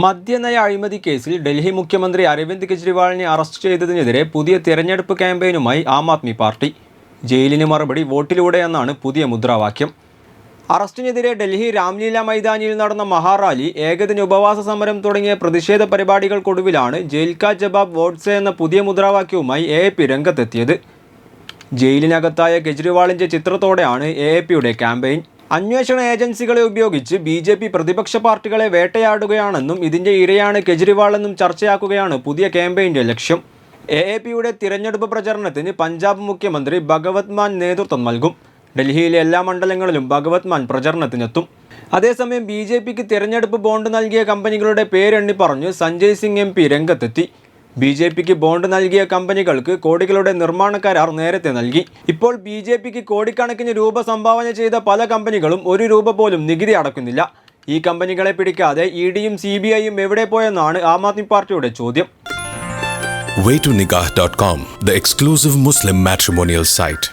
മദ്യനയ അഴിമതി കേസിൽ ഡൽഹി മുഖ്യമന്ത്രി അരവിന്ദ് കെജ്രിവാളിനെ അറസ്റ്റ് ചെയ്തതിനെതിരെ പുതിയ തിരഞ്ഞെടുപ്പ് ക്യാമ്പയിനുമായി ആം ആദ്മി പാർട്ടി. ജയിലിന് മറുപടി വോട്ടിലൂടെ എന്നാണ് പുതിയ മുദ്രാവാക്യം. അറസ്റ്റിനെതിരെ ഡൽഹി രാംലീല മൈതാനിയിൽ നടന്ന മഹാറാലി ഏകദിന ഉപവാസ സമരം തുടങ്ങിയ പ്രതിഷേധ പരിപാടികൾക്കൊടുവിലാണ് ജയിൽ കാ ജവാബ് വോട്ട്സെ എന്ന പുതിയ മുദ്രാവാക്യവുമായി എ പി രംഗത്തെത്തിയത്. ജയിലിനകത്തായ കെജ്രിവാളിന്റെ ചിത്രത്തോടെയാണ് എ പിയുടെ ക്യാമ്പയിൻ. അന്വേഷണ ഏജൻസികളെ ഉപയോഗിച്ച് ബി ജെ പി പ്രതിപക്ഷ പാർട്ടികളെ വേട്ടയാടുകയാണെന്നും ഇതിന്റെ ഇരയാണ് കെജ്രിവാൾ എന്നും ചർച്ചയാക്കുകയാണ് പുതിയ ക്യാമ്പയിന്റെ ലക്ഷ്യം. എ എ പിയുടെ തിരഞ്ഞെടുപ്പ് പ്രചരണത്തിന് പഞ്ചാബ് മുഖ്യമന്ത്രി ഭഗവത് മാൻ നേതൃത്വം നൽകും. ഡൽഹിയിലെ എല്ലാ മണ്ഡലങ്ങളിലും ഭഗവത് മാൻ പ്രചരണത്തിനെത്തും. അതേസമയം ബി ജെ പിക്ക് തിരഞ്ഞെടുപ്പ് ബോണ്ട് നൽകിയ കമ്പനികളുടെ പേരെണ്ണി പറഞ്ഞ് സഞ്ജയ് സിംഗ് എം പി രംഗത്തെത്തി. ബി ജെ പിക്ക് ബോണ്ട് നൽകിയ കമ്പനികൾക്ക് കോടികളുടെ നിർമ്മാണ കരാർ നേരത്തെ നൽകി. ഇപ്പോൾ ബി ജെ പിക്ക് കോടിക്കണക്കിന് രൂപ സംഭാവന ചെയ്ത പല കമ്പനികളും ഒരു രൂപ പോലും നികുതി അടക്കുന്നില്ല. ഈ കമ്പനികളെ പിടിക്കാതെ ഇ ഡിയും സി ബി ഐയും എവിടെ പോയെന്നാണ് ആം ആദ്മി പാർട്ടിയുടെ ചോദ്യം. Waytonikah.com, the exclusive Muslim matrimonial site.